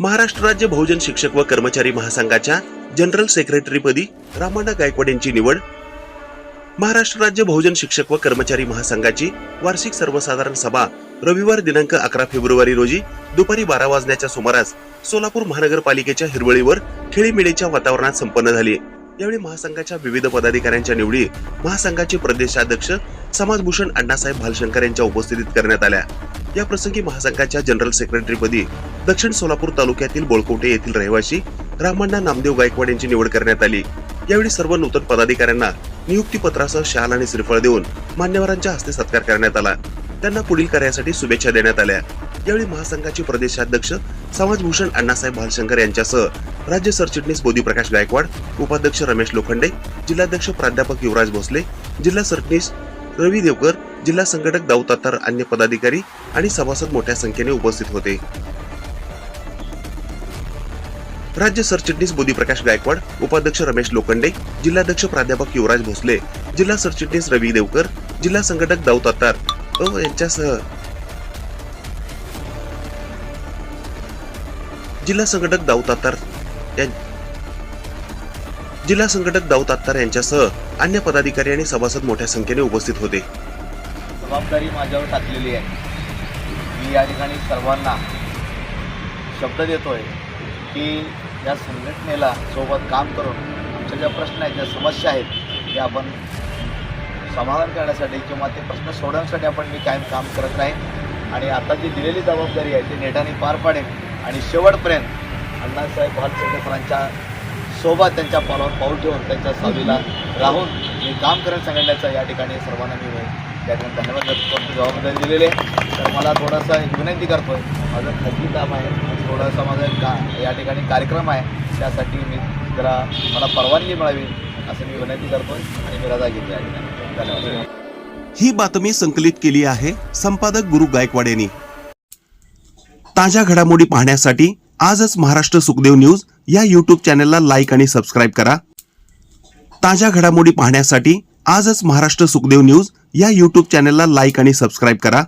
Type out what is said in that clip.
महाराष्ट्र राज्य बहुजन शिक्षक व कर्मचारी महासंघाच्या जनरल सेक्रेटरीपदी रामांना गायकवाड यांची निवड. महाराष्ट्र राज्य बहुजन शिक्षक व कर्मचारी महासंघाची वार्षिक सर्वसाधारण सभा रविवार दिनांक अकरा फेब्रुवारी रोजी दुपारी बारा वाजण्याच्या सुमारास सोलापूर महानगरपालिकेच्या हिरवळीवर खेळीमेळीच्या वातावरणात संपन्न झाली यावेळी महासंघाच्या विविध पदाधिकाऱ्यांच्या निवडी महासंघाचे प्रदेशाध्यक्ष समाजभूषण अण्णासाहेब भालशंकर यांच्या उपस्थितीत करण्यात आल्या. या प्रसंगी महासंघाच्या जनरल सेक्रेटरीपदी दक्षिण सोलापूर तालुक्यातील बोळकोटे येथील रहिवासी रामण्णा नामदेव गायकवाड यांची निवड करण्यात आली. यावेळी सर्व नूतन पदाधिकाऱ्यांना नियुक्ती पत्रासह शाल आणि श्रीफळ देऊन मान्यवरांच्या हस्ते सत्कार करण्यात आला. त्यांना पुढील कार्यासाठी शुभेच्छा देण्यात आल्या. यावेळी महासंघाचे प्रदेशाध्यक्ष समाजभूषण अण्णासाहेब भालशंकर यांच्यासह राज्य सरचिटणीस बोधीप्रकाश गायकवाड उपाध्यक्ष रमेश लोखंडे जिल्हाध्यक्ष प्राध्यापक युवराज भोसले जिल्हा सरचिटणीस रवी देवकर जिल्हा संघटक दाऊद अन्य पदाधिकारी आणि सभासद मोठ्या संख्येने उपस्थित होते. राज्य सरचिटणीस बोधीप्रकाश गायकवाड उपाध्यक्ष रमेश लोखंडे जिल्हाध्यक्ष प्राध्यापक युवराज भोसले जिल्हा सरचिटणीस रवी देवकर जिल्हा संघटक दाऊद अत्तार. अ यांच्यासह जिल्हा संघटक दाऊद अत्तार जिल्हा संघटक दाऊद अत्तार यांच्यासह अन्य पदाधिकारी आणि सभासद मोठ्या संख्येने उपस्थित होते. जबाबदारी माझ्यावर टाकलेली आहे. मी या ठिकाणी सर्वांना शब्द देतोय की या संघटनेला सोबत काम करून आमच्या ज्या प्रश्न आहेत ज्या समस्या आहेत त्या आपण समाधान करण्यासाठी किंवा ते प्रश्न सोडवण्यासाठी आपण मी कायम काम करत राहीन. आणि आता जी दिलेली जबाबदारी आहे ती नेटाने पार पाडेन. आणि शेवटपर्यंत अण्णासाहेब भालचंद्रकरांच्या सोबत त्यांच्या पावलावर पाऊल ठेवून त्यांच्या सावीला राहून मी काम करेन सांगण्याचा या ठिकाणी सर्वांना मी त्या ठिकाणी धन्यवाद जबाबदारी दिलेली आहे. तर मला थोडासा एक विनंती करतो आहे माझं खाजगी काम आहे. थोडासा माझा का या ठिकाणी कार्यक्रम आहे. त्यासाठी मी जरा मला परवानगी मिळावी असं मी विनंती करतो आणि मी रजा घेतली आहे. धन्यवाद. ही बातमी संकलित केली आहे संपादक गुरु गायकवाड यांनी. ताज्या घडामोडी पाहण्यासाठी आजच महाराष्ट्र सुखदेव न्यूज या यूट्यूब चॅनलला लाईक आणि सबस्क्राईब करा. ताज्या घडामोडी पाहण्यासाठी आजच महाराष्ट्र सुखदेव न्यूज या यूट्यूब चॅनलला लाईक आणि सबस्क्राईब करा.